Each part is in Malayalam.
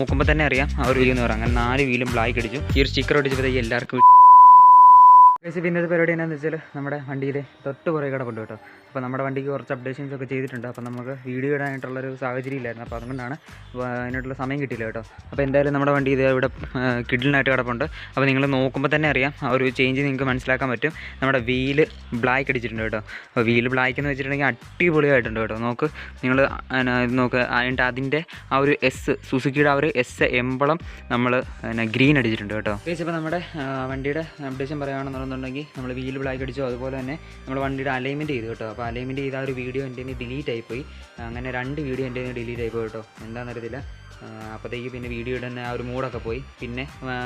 നോക്കുമ്പോൾ തന്നെ അറിയാം ആ ഒരു വീൽ എന്ന് പറയാം. അങ്ങനെ നാല് വീലും ബ്ലാക്ക് അടിച്ചു. ഈ ഒരു സ്റ്റിക്കർ അടിച്ചപ്പോഴത്തേക്ക് എല്ലാവർക്കും ഗൈസ് പിന്നത്തെ പരിപാടി എന്നാന്ന് വെച്ചാൽ നമ്മുടെ വണ്ടിയിൽ തൊട്ട് പുറകെ കിടപ്പുണ്ട് കേട്ടോ. അപ്പോൾ നമ്മുടെ വണ്ടിക്ക് കുറച്ച് അപ്ഡേഷൻസ് ഒക്കെ ചെയ്തിട്ടുണ്ട്. അപ്പോൾ നമുക്ക് വീഡിയോ ഇടാനായിട്ടുള്ളൊരു സാഹചര്യം ഇല്ലായിരുന്നു. അപ്പോൾ അതുകൊണ്ടാണ് അതിനായിട്ടുള്ള സമയം കിട്ടിയില്ല കേട്ടോ. അപ്പോൾ എന്തായാലും നമ്മുടെ വണ്ടി ഇത് ഇവിടെ കിഡിലിനായിട്ട് കിടപ്പുണ്ട്. അപ്പോൾ നിങ്ങൾ നോക്കുമ്പോൾ തന്നെ അറിയാം ആ ഒരു ചേഞ്ച് നിങ്ങൾക്ക് മനസ്സിലാക്കാൻ പറ്റും. നമ്മുടെ വീൽ ബ്ലാക്ക് അടിച്ചിട്ടുണ്ട് കേട്ടോ. അപ്പോൾ വീൽ ബ്ലാക്ക് എന്ന് വെച്ചിട്ടുണ്ടെങ്കിൽ അടിപൊളിയായിട്ടുണ്ട് കേട്ടോ. നോക്ക് നിങ്ങൾ നോക്ക് അതിന്റെ അതിന്റെ ആ ഒരു എസ് സുസുക്കിയുടെ ആ ഒരു എസ് എമ്പളം നമ്മൾ പിന്നെ ഗ്രീൻ അടിച്ചിട്ടുണ്ട് കേട്ടോ. ഇപ്പോൾ നമ്മുടെ വണ്ടിയുടെ അപ്ഡേഷൻ പറയുകയാണെന്നുണ്ടെങ്കിൽ നമ്മൾ വീൽ ബ്ലാക്ക് അടിച്ചോ. അതുപോലെ തന്നെ നമ്മൾ വണ്ടിയുടെ അലൈൻമെന്റ് ചെയ്തു കേട്ടോ. അപ്പോൾ അലൈൻമെന്റ് ചെയ്ത ആ ഒരു വീഡിയോ എന്റെ ഡിലീറ്റ് ആയിപ്പോയി. അങ്ങനെ രണ്ട് വീഡിയോ എന്റെ ഡിലീറ്റ് ആയിപ്പോയി കേട്ടോ. എന്താണെന്നറിയത്തില്ല അപ്പോഴത്തേക്ക് പിന്നെ വീഡിയോ ഇടുന്ന ആ ഒരു മൂടൊക്കെ പോയി. പിന്നെ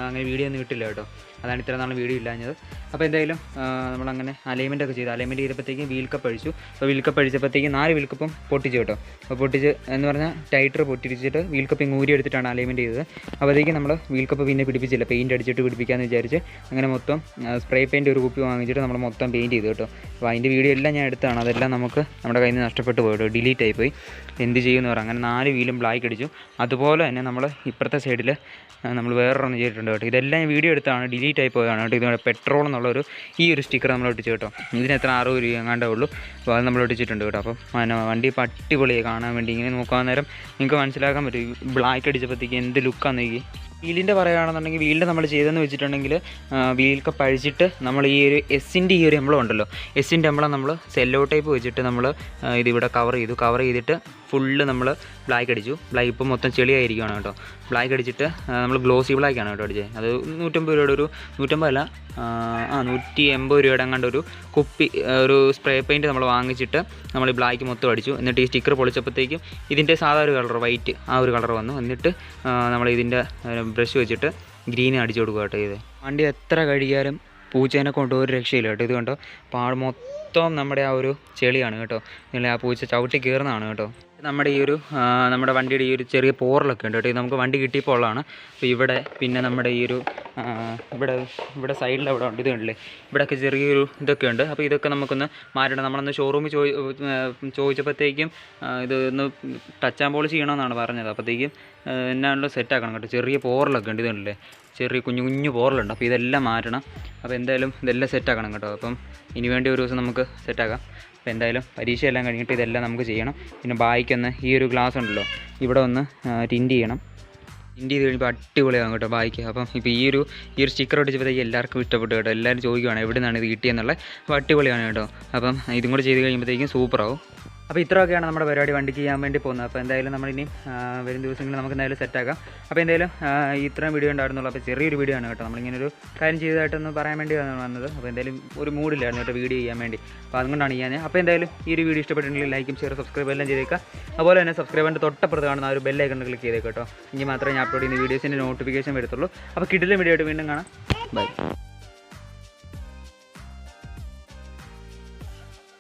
അങ്ങനെ വീഡിയോ ഒന്നും ഇട്ടില്ല കേട്ടോ. അതാണ് ഇത്ര നാളെ വീഡിയോ ഇല്ലാഞ്ഞത്. അപ്പോൾ എന്തായാലും നമ്മളങ്ങനെ അലൈൻമെന്റ് ഒക്കെ ചെയ്തു. അലൈൻമെന്റ് ചെയ്തപ്പോഴത്തേക്കും വീൽ കപ്പ് അഴിച്ചു. അപ്പോൾ വീൽ കപ്പ് അഴിച്ചപ്പോഴത്തേക്കും നാല് വീൽ കപ്പും പൊട്ടിച്ചു കേട്ടോ. അപ്പോൾ പൊട്ടിച്ച് എന്ന് പറഞ്ഞാൽ ടൈറ്റർ പൊട്ടിച്ചിട്ട് വീൽ കപ്പ് ഊരി എടുത്തിട്ടാണ് അലൈൻമെന്റ് ചെയ്തത്. അപ്പോഴത്തേക്കും നമ്മൾ വീൽ കപ്പ് പിന്നെ പിടിപ്പിച്ചില്ല. പെയിന്റ് അടിച്ചിട്ട് പിടിപ്പിക്കാമെന്ന് വിചാരിച്ച് അങ്ങനെ മൊത്തം സ്പ്രേ പെയിന്റ് ഒരു കുപ്പി വാങ്ങിച്ചിട്ട് നമ്മൾ മൊത്തം പെയിന്റ് ചെയ്തു കേട്ടോ. അപ്പോൾ അതിന്റെ വീഡിയോ എല്ലാം ഞാൻ എടുത്താണ് അതെല്ലാം നമുക്ക് നമ്മുടെ കയ്യിൽ നിന്ന് നഷ്ടപ്പെട്ടു പോയിട്ടോ ഡിലീറ്റ് ആയിപ്പോയി എന്ത് ചെയ്യുമെന്ന് പറയാം അങ്ങനെ നാല് വീലും ബ്ലാക്ക് അടിച്ചു. അതുപോലെ തന്നെ നമ്മൾ ഇപ്പുറത്തെ സൈഡിൽ നമ്മൾ വേറൊരെണ്ണം ചെയ്തിട്ടുണ്ട് കേട്ടോ. ഇതെല്ലാം വീഡിയോ എടുത്താണ് ഡിലീറ്റ് ആയി പോയതാണ് കേട്ടോ. ഇതുപോലെ പെട്രോൾ എന്നുള്ളൊരു ഈ ഒരു സ്റ്റിക്കർ നമ്മൾ ഒട്ടിച്ചു കേട്ടോ. ഇതിന് എത്ര അറുപത് രൂപ എങ്ങാണ്ടേ ഉള്ളൂ. അപ്പോൾ അത് നമ്മൾ ഒട്ടിച്ചിട്ടുണ്ട് കേട്ടോ. അപ്പം പിന്നെ വണ്ടി ഇപ്പം അടിപൊളിയായി കാണാൻ വേണ്ടി ഇങ്ങനെ നോക്കാൻ നേരം നിങ്ങൾക്ക് മനസ്സിലാക്കാൻ പറ്റും. ബ്ലാക്ക് അടിച്ചപ്പോഴത്തേക്ക് എന്ത് ലുക്കാന്ന് നോക്കി വീലിന്റെ പറയുകയാണെന്നുണ്ടെങ്കിൽ വീലിന്റെ നമ്മൾ ചെയ്തതെന്ന് വെച്ചിട്ടുണ്ടെങ്കിൽ വീലൊക്കെ പഴിച്ചിട്ട് നമ്മൾ ഈ ഒരു എസിന്റെ ഈ ഒരു എംബ്ലം ഉണ്ടല്ലോ. എസിന്റെ എംബ്ലം നമ്മൾ സെല്ലോ ടൈപ്പ് വെച്ചിട്ട് നമ്മൾ ഇതിവിടെ കവർ ചെയ്തു. കവർ ചെയ്തിട്ട് ഫുള്ള് നമ്മൾ ബ്ലാക്ക് അടിച്ചു. ബ്ലാക്ക് ഇപ്പം മൊത്തം ചെളിയായിരിക്കുകയാണ് കേട്ടോ. ബ്ലാക്ക് അടിച്ചിട്ട് നമ്മൾ ഗ്ലോസി ബ്ലാക്ക് ആണ് കേട്ടോ അടിച്ചത്. അത് നൂറ്റമ്പത് രൂപയുടെ ഒരു നൂറ്റമ്പതല്ല അല്ല ആ നൂറ്റി എൺപത് രൂപയുടെ അങ്ങാണ്ട് ഒരു കുപ്പി ഒരു സ്പ്രേ പെയിന്റ് നമ്മൾ വാങ്ങിച്ചിട്ട് നമ്മൾ ഈ ബ്ലാക്ക് മൊത്തം അടിച്ചു. എന്നിട്ട് ഈ സ്റ്റിക്കർ പൊളിച്ചപ്പോഴത്തേക്കും ഇതിന്റെ സാധാ ഒരു കളർ വൈറ്റ് ആ ഒരു കളർ വന്നു. എന്നിട്ട് നമ്മൾ ഇതിന്റെ ബ്രഷ് വെച്ചിട്ട് ഗ്രീൻ അടിച്ചു കൊടുക്കുക കേട്ടോ ഇത്. വണ്ടി എത്ര കഴുകിയാലും പൂച്ചേനെ കൊണ്ട് ഒരു രക്ഷയില്ല കേട്ടോ. ഇത് കണ്ടോ? പാട് മൊത്തം നമ്മുടെ ആ ഒരു ചെളിയാണ് കേട്ടോ. നിങ്ങൾ ആ പൂച്ച ചവിട്ടി കയറുന്നതാണ് കേട്ടോ. നമ്മുടെ ഈ ഒരു നമ്മുടെ വണ്ടിയുടെ ഈ ഒരു ചെറിയ പോറലൊക്കെ ഉണ്ട് കേട്ടോ. ഇത് നമുക്ക് വണ്ടി കിട്ടിയപ്പോൾ ഉള്ളതാണ് അപ്പോൾ ഇവിടെ പിന്നെ നമ്മുടെ ഈ ഒരു ഇവിടെ ഇവിടെ സൈഡിൽ അവിടെ ഉണ്ട്. ഇത് കണ്ടില്ലേ? ഇവിടെയൊക്കെ ചെറിയൊരു ഇതൊക്കെ ഉണ്ട്. അപ്പോൾ ഇതൊക്കെ നമുക്കൊന്ന് മാറ്റണം. നമ്മളൊന്ന് ഷോറൂമിൽ ചോദി ചോദിച്ചപ്പോഴത്തേക്കും ഇത് ഒന്ന് ടച്ച് ആൻഡ് പോളിഷ് ചെയ്യണമെന്നാണ് പറഞ്ഞത്. അപ്പോഴത്തേക്കും എന്നാണല്ലോ സെറ്റാക്കണം കേട്ടോ. ചെറിയ പോറലൊക്കെ ഉണ്ട്. ഇത് കണ്ടില്ലേ? ചെറിയ കുഞ്ഞു കുഞ്ഞു പോറലുണ്ട്. അപ്പോൾ ഇതെല്ലാം മാറ്റണം. അപ്പോൾ എന്തായാലും ഇതെല്ലാം സെറ്റാക്കണം കേട്ടോ. അപ്പം ഇനി വേണ്ടി ഒരു ദിവസം നമുക്ക് സെറ്റാക്കാം അപ്പോൾ എന്തായാലും പരീക്ഷയെല്ലാം കഴിഞ്ഞിട്ട് ഇതെല്ലാം നമുക്ക് ചെയ്യണം. പിന്നെ ബായിക്കൊന്ന് ഈ ഒരു ഗ്ലാസ് ഉണ്ടല്ലോ ഇവിടെ ഒന്ന് ടിന്റ് ചെയ്യണം. ടിന്റ് ചെയ്ത് കഴിയുമ്പോൾ അടിപൊളിയാകും കേട്ടോ ബായിക്ക്. അപ്പം ഇപ്പോൾ ഈ ഒരു ഈ ഒരു സ്റ്റിക്കർ ഒട്ടിച്ചപ്പോഴത്തേക്ക് എല്ലാവർക്കും ഇഷ്ടപ്പെട്ടു കേട്ടോ. എല്ലാവരും ചോദിക്കുവാണ് എവിടെ നിന്നാണ് ഇത് കിട്ടിയെന്നുള്ളത്. അപ്പോൾ അടിപൊളിയാണ് കേട്ടോ. അപ്പം ഇതും കൂടെ ചെയ്ത് കഴിയുമ്പോഴത്തേക്കും സൂപ്പറാവും അപ്പോൾ ഇത്രയൊക്കെയാണ് നമ്മുടെ പരിപാടി വണ്ടിക്ക് ചെയ്യാൻ വേണ്ടി പോകുന്നത്. അപ്പോൾ എന്തായാലും നമ്മൾ ഇനി വരും ദിവസങ്ങളിൽ നമുക്ക് എന്തായാലും സെറ്റാക്കാം അപ്പോൾ എന്തായാലും ഇത്രയും വീഡിയോ ഉണ്ടായിരുന്നുള്ളൂ. അപ്പോൾ ചെറിയൊരു വീഡിയോ ആണ് കേട്ടോ. നമ്മളിങ്ങനെ ഒരു കാര്യം ചെയ്തതായിട്ടൊന്ന് പറയാൻ വേണ്ടിയാണ് വന്നത്. അപ്പോൾ എന്തായാലും ഒരു മൂഡില്ലായിരുന്നു കേട്ടോ വീഡിയോ ചെയ്യാൻ വേണ്ടി. അപ്പോൾ അതുകൊണ്ടാണ് ഞാൻ അപ്പോൾ എന്തായാലും ഈ ഒരു വീഡിയോ ഇഷ്ടപ്പെട്ടിട്ടുണ്ടെങ്കിൽ ലൈക്കും ഷെയർ സബ്സ്ക്രൈബ് എല്ലാം ചെയ്തേക്കാം അതുപോലെ തന്നെ സബ്സ്ക്രൈബറിന്റെ തൊട്ടപ്പുറത്ത് കാണുന്ന ആ ഒരു ബെല്ലൈക്കൺ ക്ലിക്ക് ചെയ്തേക്കാം കേട്ടോ. ഇനി മാത്രമേ ഞാൻ അപ്ലോഡ് ചെയ്യുന്ന വീഡിയോസിന്റെ നോട്ടിഫിക്കേഷൻ വരത്തുള്ളൂ. അപ്പോൾ കിട്ടുന്ന വീഡിയോ ആയിട്ട് വീണ്ടും കാണാം. ബൈ